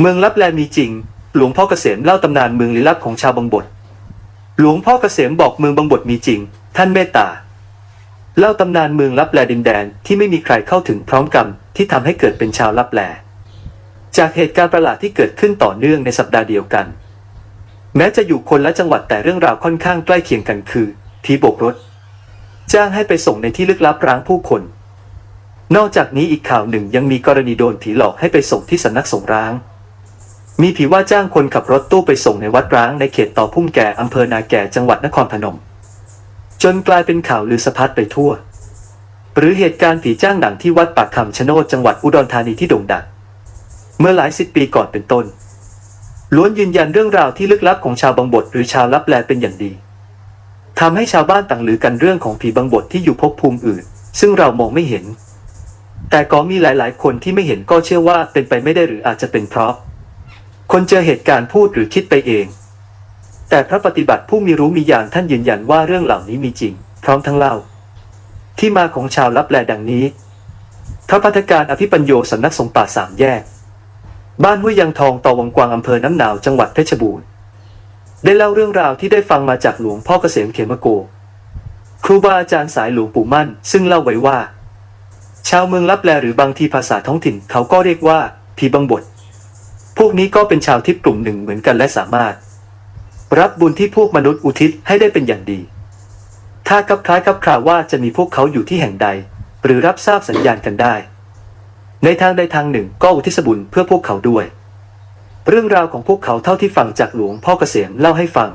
เมืองลับแลมีจริง หลวงพ่อเกษมเล่าตำนานเมืองลี้ลับของชาวบางบทหลวงพ่อเกษมบอกเมืองบางบทมีจริง ท่านเมตตา เล่าตำนานเมืองลับแลดินแดนที่ไม่มีใครเข้าถึงพร้อมกรรมที่ทำให้เกิดเป็นชาวลับแล จากเหตุการณ์ประหลาดที่เกิดขึ้นต่อเนื่องในสัปดาห์เดียวกัน แม้จะอยู่คนละจังหวัดแต่เรื่องราวค่อนข้างใกล้เคียงกันคือผีโบกรถ จ้างให้ไปส่งในที่ลึกลับร้างผู้คน นอกจากนี้อีกข่าวหนึ่งยังมีกรณีโดนผีหลอกให้ไปส่งที่สำนักสงร้าง มีผีว่าจ้างคนขับรถตู้ไปส่งในวัดร้างในเขตต่อพุ่มแก่อำเภอนาแก่จังหวัดนครพนม จนกลายเป็นข่าวลือสะพัดไปทั่ว หรือเหตุการณ์ผีจ้างหนังที่วัดปากคำชะโนดจังหวัดอุดรธานีที่โด่งดังเมื่อหลายสิบปีก่อนเป็นต้น ล้วนยืนยันเรื่องราวที่ลึกลับของชาวบางบทหรือชาวลับแลเป็นอย่างดีทำให้ชาวบ้านต่างลือกันเรื่องของผีบางบทที่อยู่ภพภูมิอื่น ซึ่งเรามองไม่เห็น แต่ก็มีหลายๆ คนที่ไม่เห็นก็เชื่อว่าเป็นไปไม่ได้หรืออาจจะเป็นเพราะ คนเจอเหตุการณ์พูดหรือคิดไปเอง แต่พระปฏิบัติผู้มีรู้มีญาณท่านยืนยันว่าเรื่องเหล่านี้มีจริง พร้อมทั้งเล่า ที่มาของชาวลับแลดังนี้พระพัฒการอภิปัญโยสำนักสงฆ์ป่าสามแยก บ้านห้วยยางทองต่อวังกวางอำเภอน้ำหนาวจังหวัดเพชรบูรณ์ได้เล่าเรื่องราวที่ได้ฟังมาจากหลวงพ่อเกษมเขมโก ครูบาอาจารย์สายหลวงปู่มั่น ซึ่งเล่าไว้ว่า ชาวเมืองลับแลหรือบางทีภาษาท้องถิ่นเขาก็เรียกว่าผีบังบท พวกนี้ก็เป็นชาวทิพย์กลุ่มหนึ่งเหมือนกันและสามารถ รับบุญที่พวกมนุษย์อุทิศให้ได้เป็นอย่างดี ถ้ากับคล้ายกับคราวว่าจะมีพวกเขาอยู่ที่แห่งใด หรือรับทราบสัญญาณกันได้ ในทางใดทางหนึ่งก็อุทิศบุญเพื่อพวกเขาด้วย เรื่องราวของพวกเขาเท่าที่ฟังจากหลวงพ่อเกษมเล่าให้ฟัง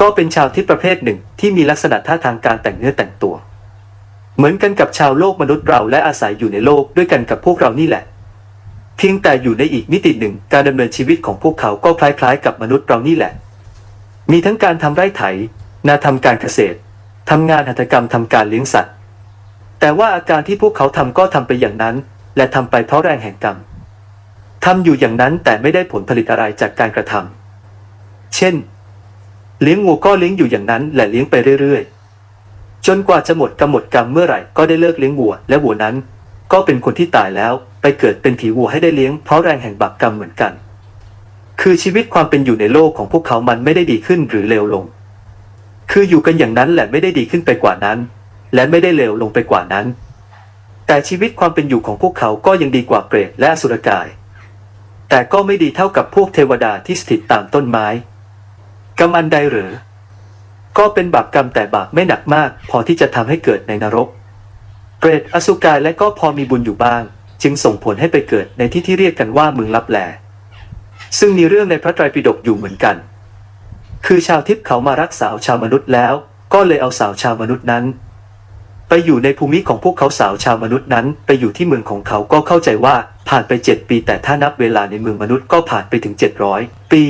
ก็เป็นชาวทิศประเภทหนึ่งที่มีลักษณะท่าทางการแต่งเนื้อแต่งตัว เหมือนกันกับชาวโลกมนุษย์เราและอาศัยอยู่ในโลกด้วยกันกับพวกเรานี่แหละ เพียงแต่อยู่ในอีกมิติหนึ่งการดำเนินชีวิตของพวกเขาก็คล้ายๆ กับมนุษย์เรานี่แหละ มีทั้งการทำไร่ไถ นาทำการเกษตรทำงานหัตถกรรมทำการเลี้ยงสัตว์ แต่ว่าอาการที่พวกเขาทำก็ทำไปอย่างนั้น และทำไปเพราะแรงแห่งกรรมทำอยู่อย่างนั้นแต่ไม่ได้ผลผลิตอะไรจากการกระทำเช่น เลี้ยงวัวก็เลี้ยงอยู่อย่างนั้นและเลี้ยงไปเรื่อยๆ จนกว่าจะหมดกำหนดกรรมเมื่อไหร่ก็ได้เลิกเลี้ยงวัว และวัวนั้น ก็เป็นคนที่ตายแล้ว ไปเกิดเป็นผีวัวให้ได้เลี้ยงเพราะแรงแห่งบาปกรรมเหมือนกัน คือชีวิตความเป็นอยู่ในโลกของพวกเขามันไม่ได้ดีขึ้นหรือเลวลง คืออยู่กันอย่างนั้นแหละไม่ได้ดีขึ้นไปกว่านั้น และไม่ได้เลวลงไปกว่านั้น แต่ชีวิตความเป็นอยู่ของพวกเขาก็ยังดีกว่าเปรตและอสุรกาย แต่ก็ไม่ดีเท่ากับพวกเทวดาที่สถิตตามต้นไม้กรรมอันใดหรือก็เป็นบาปกรรมแต่บาปไม่หนักมาก พอที่จะทำให้เกิดในนรก เปรตอสุกายและก็พอมีบุญอยู่บ้าง จึงส่งผลให้ไปเกิดในที่ที่เรียกกันว่าเมืองลับแล ซึ่งมีเรื่องในพระไตรปิฎกอยู่เหมือนกัน คือชาวทิพย์เขามารักสาวชาวมนุษย์แล้ว ก็เลยเอาสาวชาวมนุษย์นั้น ไปอยู่ในภูมิของพวกเขาสาวชาวมนุษย์นั้น ไปอยู่ที่เมืองของเขาก็เข้าใจว่าผ่านไปเจ็ดปี แต่ถ้านับเวลาในเมืองมนุษย์ก็ผ่านไปถึงเจ็ดร้อยปี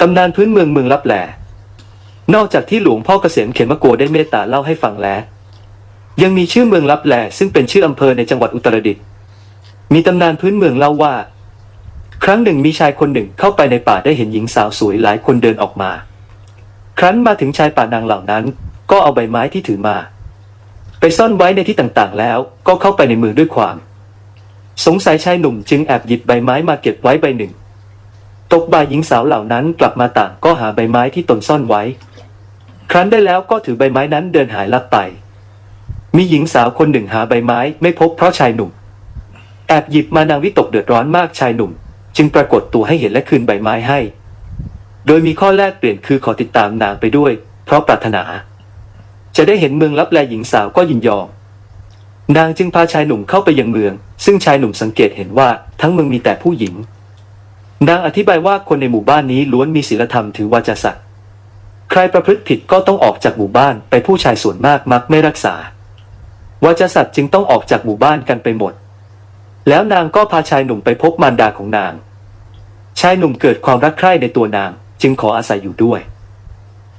ตำนานพื้นเมืองเมืองลับแลนอกจากที่หลวงพ่อเกษมเขมโกได้เมตตาเล่าให้ฟังแล้ว ยังมีชื่อเมืองลับแลซึ่งเป็นชื่ออำเภอในจังหวัดอุตรดิตถ์ มีตำนานพื้นเมืองเล่าว่า ครั้งหนึ่งมีชายคนหนึ่งเข้าไปในป่าได้เห็นหญิงสาวสวยหลายคนเดินออกมา ครั้นมาถึงชายป่านางเหล่านั้น ก็เอาใบไม้ที่ถือมา ไปซ่อนไว้ในที่ต่างๆ แล้วก็เข้าไปในเมืองด้วยความ สงสัยชายหนุ่มจึงแอบหยิบใบไม้มาเก็บไว้ใบหนึ่ง ตกบ่ายหญิงสาวเหล่านั้นกลับมาต่างก็หาใบไม้ที่ตนซ่อนไว้ ครั้นได้แล้วก็ถือใบไม้นั้นเดินหายลับไป มีหญิงสาวคนหนึ่งหาใบไม้ไม่พบเพราะชายหนุ่ม บหยิบมานางวิตกเดือดร้อนมากชายหนุ่ม จึงปรากฏตัวให้เห็นและคืนใบไม้ให้ โดยมีข้อแลกเปลี่ยนคือขอติดตามนางไปด้วย เพราะปรารถนา จะได้เห็นเมืองลับแลหญิงสาวก็ยินยอม นางจึงพาชายหนุ่มเข้าไปยังเมือง ซึ่งชายหนุ่มสังเกตเห็นว่าทั้งเมืองมีแต่ผู้หญิง นางอธิบายว่าคนในหมู่บ้านนี้ล้วนมีศีลธรรมถือวาจาศักดิ์ใครประพฤติผิดก็ต้องออกจากหมู่บ้านไปผู้ชายส่วนมากมักไม่รักษาวาจาศักดิ์จึงต้องออกจากหมู่บ้านกันไปหมด แล้วนางก็พาชายหนุ่มไปพบมารดาของนาง ชายหนุ่มเกิดความรักใคร่ในตัวนางจึงขออาศัยอยู่ด้วย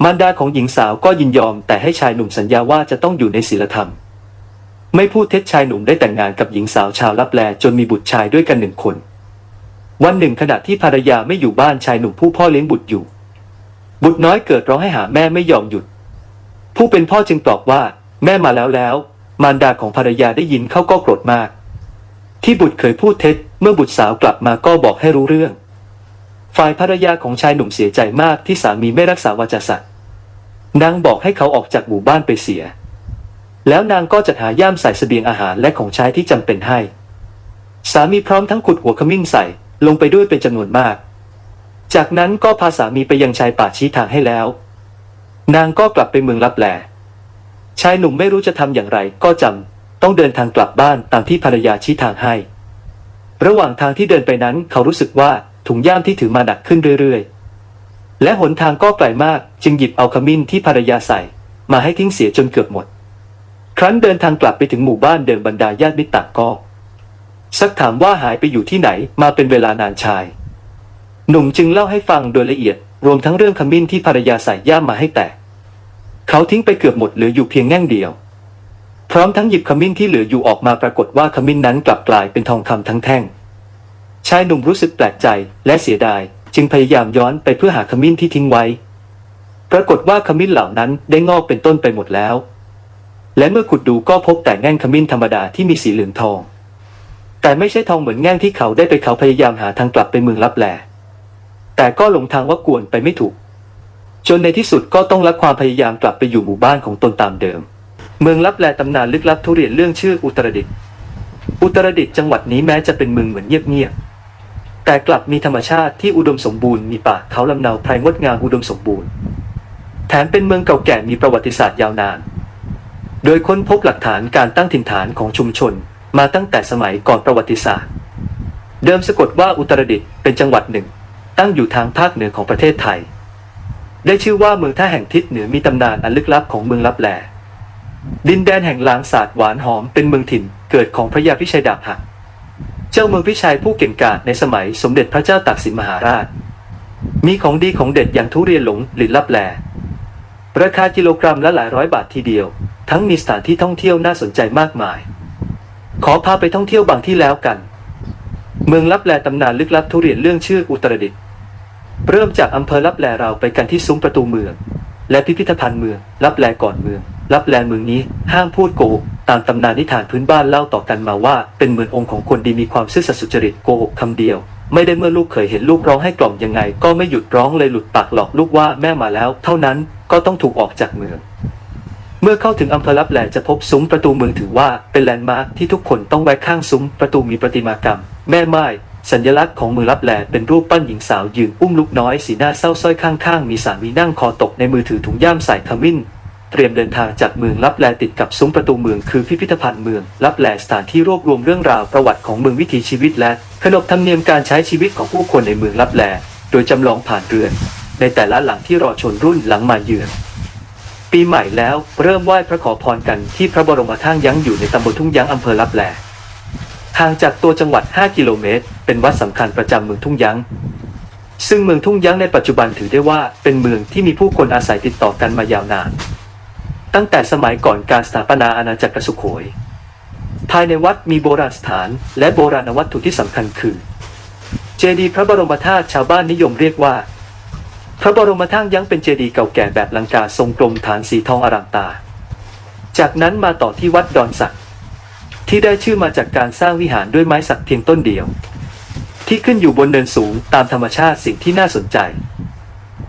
มารดาของหญิงสาวก็ยินยอม แต่ให้ชายหนุ่มสัญญาว่าจะต้องอยู่ในศีลธรรม ไม่พูดเท็จชายหนุ่มได้แต่งงานกับหญิงสาวชาวลับแลจนมีบุตรชายด้วยกันหนึ่งคน วันหนึ่งขณะที่ภรรยาไม่อยู่บ้านชายหนุ่มผู้พ่อเลี้ยงบุตรอยู่ บุตรน้อยเกิดร้องให้หาแม่ไม่ยอมหยุด ผู้เป็นพ่อจึงตอบว่า แม่มาแล้วแล้ว มารดาของภรรยาได้ยินเขาก็โกรธมาก ที่บุตรเคยพูดเท็จ เมื่อบุตรสาวกลับมาก็บอกให้รู้เรื่อง ฝ่ายภรรยาของชายหนุ่มเสียใจมากที่สามีไม่รักษาวาจาสัตย์นางบอกให้เขาออกจากหมู่บ้านไปเสีย แล้วนางก็จัดหาย่ามใส่เสบียงอาหารและของใช้ที่จำเป็นให้ สามีพร้อมทั้งขุดหัวขมิ้นใส่ลงไปด้วยเป็นจำนวนมาก จากนั้นก็พาสามีไปยังชายป่าชี้ทางให้แล้ว นางก็กลับไปเมืองลับแลชายหนุ่มไม่รู้จะทำอย่างไรก็จำ ต้องเดินทางกลับบ้านตามที่ภรรยาชี้ทางให้ ระหว่างทางที่เดินไปนั้นเขารู้สึกว่าถุงย่ามที่ถือมาหนักขึ้นเรื่อยๆ และหนทางก็ไกลมากจึงหยิบเอาขมิ้นที่ภรรยาใส่ มาให้ทิ้งเสียจนเกือบหมด ครั้นเดินทางกลับไปถึงหมู่บ้านเดิมบรรดาญาติมิตรต่างก็ซักถามว่าหายไปอยู่ที่ไหนมาเป็นเวลานานชาย หนุ่มจึงเล่าให้ฟังโดยละเอียด รวมทั้งเรื่องขมิ้นที่ภรรยาใส่ย่ามมาให้แตกเขาทิ้งไปเกือบหมดเหลืออยู่เพียงแง่งเดียว พร้อมทั้งหยิบขมิ้นที่เหลืออยู่ออกมาปรากฏว่าขมิ้นนั้นกลับกลายเป็นทองคำทั้งแท่ง ชายหนุ่มรู้สึกแปลกใจและเสียดาย จึงพยายามย้อนไปเพื่อหาขมิ้นที่ทิ้งไว้ ปรากฏว่าขมิ้นเหล่านั้นได้งอกเป็นต้นไปหมดแล้ว และเมื่อขุดดูก็พบแต่แง่งขมิ้นธรรมดาที่มีสีเหลืองทอง แต่ไม่ใช่ทองเหมือนแง่งที่เขาได้ไปเขาพยายามหาทางกลับไปเมืองลับแลแต่ก็หลงทางว่ากวนไปไม่ถูก จนในที่สุดก็ต้องละความพยายามกลับไปอยู่หมู่บ้านของตนตามเดิม เมืองลับแลตำนานลึกลับทุเรียนเรื่องชื่ออุตรดิตถ์อุตรดิตถ์จังหวัดนี้แม้จะเป็นเมืองเหมือนเงียบๆแต่กลับมีธรรมชาติที่อุดมสมบูรณ์มีป่าเขาลำเนาไพรงดงามอุดมสมบูรณ์ แถมเป็นเมืองเก่าแก่มีประวัติศาสตร์ยาวนาน โดยค้นพบหลักฐานการตั้งถิ่นฐานของชุมชน มาตั้งแต่สมัยก่อนประวัติศาสตร์ เดิมสะกดว่าอุตรดิตถ์เป็นจังหวัดหนึ่ง ตั้งอยู่ทางภาคเหนือของประเทศไทย ได้ชื่อว่าเมืองท่าแห่งทิศเหนือมีตำนานอันลึกลับของเมืองลับแล ดินแดนแห่งลางศาสตร์หวานหอมเป็นเมืองถิ่นเกิดของพระยาพิชัยดาบหัก เจ้าเมืองพิชัยผู้เก่งกาจในสมัยสมเด็จพระเจ้าตากสินมหาราช มีของดีของเด็ดอย่างทุเรียนหลงหลินลับแลราคากิโลกรัมละหลายร้อยบาททีเดียว ทั้งมีสถานที่ท่องเที่ยวน่าสนใจมากมาย ขอพาไปท่องเที่ยวบางที่แล้วกัน เมืองลับแลตำนานลึกลับทุเรียนเรื่องชื่ออุตรดิตถ์เริ่มจากอำเภอลับแลเราไปกันที่ซุ้มประตูเมือง และพิพิธภัณฑ์เมืองลับแลก่อนเมือง ลับแลเมืองนี้ห้ามพูดโกหกตามตำนานนิทานพื้นบ้านเล่าต่อกันมาว่า เป็นเหมืององค์ของคนดีมีความซื่อสัตย์สุจริตโกหกคำเดียว ไม่ได้เมื่อลูกเคยเห็นลูกร้องให้กล่อมยังไง ก็ไม่หยุดร้องเลยหลุดปากหลอกลูกว่าแม่มาแล้ว เท่านั้นก็ต้องถูกออกจากเมือง เมื่อเข้าถึงอำเภอลับแลจะพบซุ้มประตูเมืองถือว่าเป็นแลนด์มาร์คที่ทุกคนต้องแวะข้างซุ้มประตูมีประติมากรรม แม่ไม้สัญลักษณ์ของเมืองลับแลเป็นรูปปั้นหญิงสาวยืนอุ้มลูกน้อยสีหน้าเศร้าส้อยข้างๆ มีสามีนั่งคอตกในมือถือถุงย่ามใส่ขมิ้น เตรียมเดินทางจากเมืองลับแลติดกับซุ้มประตูเมืองคือพิพิธภัณฑ์เมืองลับแลสถานที่รวบรวมเรื่องราวประวัติของเมืองวิถีชีวิตและขนบธรรมเนียมการใช้ชีวิตของผู้คนในเมืองลับแล โดยจำลองผ่านเรือน ในแต่ละหลังที่รอชนรุ่นหลังมาเยือนปีใหม่แล้วเริ่มไหว้พระขอพรกันที่พระบรมธาตุยั้งอยู่ในตำบลทุ่งยั้งอำเภอลับแลห่างจากตัวจังหวัด 5 กิโลเมตร เป็นวัดสำคัญประจำเมืองทุ่งยั้งซึ่งเมืองทุ่งยั้งในปัจจุบันถือได้ว่าเป็นเมืองที่มีผู้คนอาศัยติดต่อกันมายาวนาน ตั้งแต่สมัยก่อนการสถาปนาอาณาจักรสุโขย ภายในวัดมีโบราณสถานและโบราณวัตถุที่สำคัญคือ เจดีย์พระบรมธาตุชาวบ้านนิยมเรียกว่า พระบรมธาตุยังเป็นเจดีย์เก่าแก่แบบลังกาทรงกลมฐานสีทองอร่ามตา จากนั้นมาต่อที่วัดดอนสักที่ได้ชื่อมาจากการสร้างวิหารด้วยไม้สักเพียงต้นเดียว ที่ขึ้นอยู่บนเนินสูงตามธรรมชาติสิ่งที่น่าสนใจ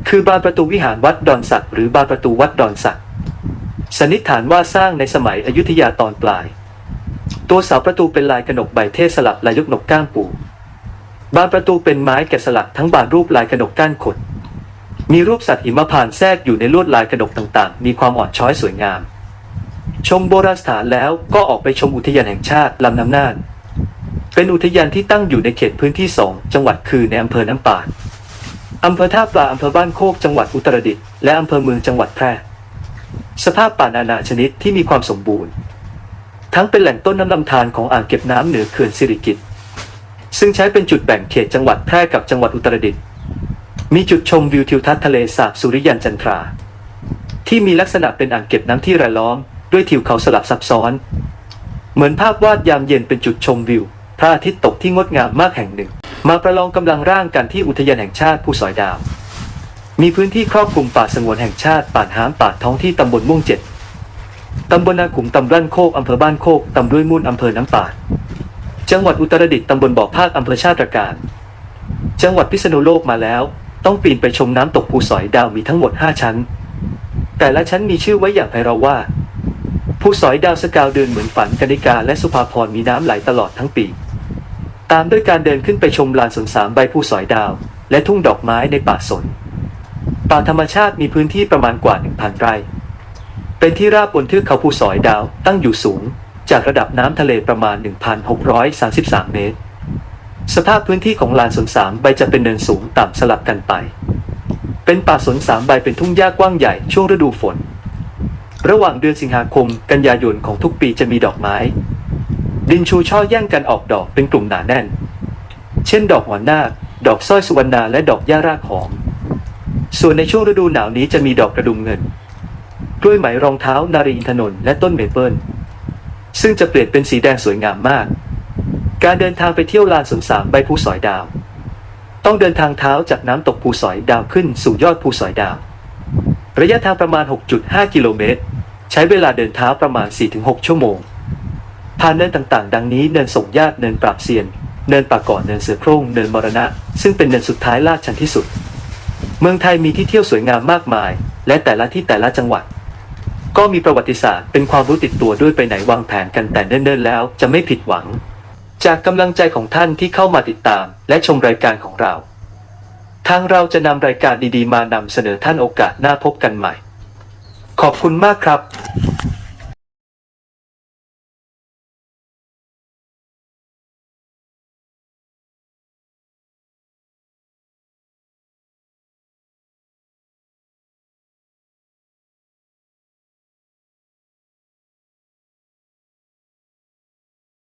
คือบานประตูวิหารวัดดอนสักหรือบานประตูวัดดอนสัก สันนิษฐานว่าสร้างในสมัยอยุธยาตอนปลาย ตัวเสาประตูเป็นลายกระหนกใบเทศสลับลายยกหนกก้านปูบานประตูเป็นไม้แกะสลักทั้งบานรูปลายกระหนกก้านขด มีรูปสัตว์หิมพานต์แทรกอยู่ในลวดลายกระหนกต่างๆ มีความอ่อนช้อยสวยงาม ชมโบราณสถานแล้วก็ออกไปชมอุทยานแห่งชาติลำน้ำน่านเป็นอุทยานที่ตั้งอยู่ในเขตพื้นที่สองจังหวัดคือในอำเภอน้ำปาดอำเภอท่าปลาอำเภอบ้านโคกจังหวัดอุตรดิตถ์และอำเภอเมืองจังหวัดแพร่ สภาพป่านานาชนิดที่มีความสมบูรณ์ ทั้งเป็นแหล่งต้นน้ำลำธารของอ่างเก็บน้ำเหนือเขื่อนสิริกิติ์ซึ่งใช้เป็นจุดแบ่งเขตจังหวัดแพร่กับจังหวัดอุตรดิตถ์มีจุดชมวิวทิวทัศน์ทะเลสาบสุริยันจันทรา ที่มีลักษณะเป็นอ่างเก็บน้ำที่รายล้อม ด้วยทิวเขาสลับซับซ้อน เหมือนภาพวาดยามเย็นเป็นจุดชมวิวพระอาทิตย์ตกที่งดงามมากแห่งหนึ่ง มาประลองกำลังร่างกันที่อุทยานแห่งชาติภูสอยดาว มีพื้นที่ครอบคลุมป่าสงวนแห่งชาติป่าหามป่าท้องที่ตำบลม่วงเจ็ดตำบลนาขุมตำบลโคกอำเภอบ้านโคกตำด้วยมุ่นอำเภอน้ำป่าจังหวัดอุตรดิตถ์ตำบลบ่อภาคอำเภอชาติตรการ จังหวัดพิษณุโลกมาแล้ว ต้องปีนไปชมน้ำตกภูสอยดาวมีทั้งหมด 5 ชั้น แต่ละชั้นมีชื่อไว้อย่างไพเราะว่าภูสอยดาวสกาวเดินเหมือนฝันกนิกาและสุภาพรมีน้ำไหลตลอดทั้งปี ตามด้วยการเดินขึ้นไปชมลานสนสามใบภูสอยดาว และทุ่งดอกไม้ในป่าสน ป่าธรรมชาติมีพื้นที่ประมาณกว่า 1,000 ไร่ เป็นที่ราบบนเทือกเขาภูสอยดาวตั้งอยู่สูง จากระดับน้ำทะเลประมาณ 1,633 เมตร สภาพพื้นที่ของลานสนสามใบจะเป็นเนินสูงต่ำสลับกันไป เป็นป่าสนสามใบเป็นทุ่งหญ้ากว้างใหญ่ช่วงฤดูฝน ระหว่างเดือนสิงหาคมกันยายนของทุกปีจะมีดอกไม้ ดินชูช่อแย่งกันออกดอกเป็นกลุ่มหนาแน่น เช่น ดอกหัวนาคดอกสร้อยสุวรรณาและดอกหญ้ารากหอม ส่วนในช่วงฤดูหนาวนี้จะมีดอกกระดุมเงิน กล้วยไหมรองเท้านารีอินทนนท์และต้นเมเปิลซึ่งจะเปลี่ยนเป็นสีแดงสวยงามมาก การเดินทางไปเที่ยวลานสวนสามใบภูสอยดาว ต้องเดินทางเท้าจากน้ำตกภูสอยดาวขึ้นสู่ยอดภูสอยดาว ระยะทางประมาณ 6.5 กิโลเมตร ใช้เวลาเดินเท้าประมาณ 4-6 ชั่วโมงผ่านเนินต่างๆ ดังนี้เนินส่งญาติเนินปราบเซียน เนินป่าก่อนเนินเสือโคร่งเนินมรณะ ซึ่งเป็นเนินสุดท้ายลาดชันที่สุด เมืองไทยมีที่เที่ยวสวยงามมากมาย และแต่ละที่แต่ละจังหวัด ก็มีประวัติศาสตร์เป็นความรู้ติดตัวด้วยไปไหนวางแผนกันแต่เนิ่นๆแล้วจะไม่ผิดหวัง จากกำลังใจของท่านที่เข้ามาติดตาม และชมรายการของเรา ทางเราจะนำรายการดีๆ มานำเสนอท่านโอกาสหน้าพบกันใหม่ ขอบคุณมากครับ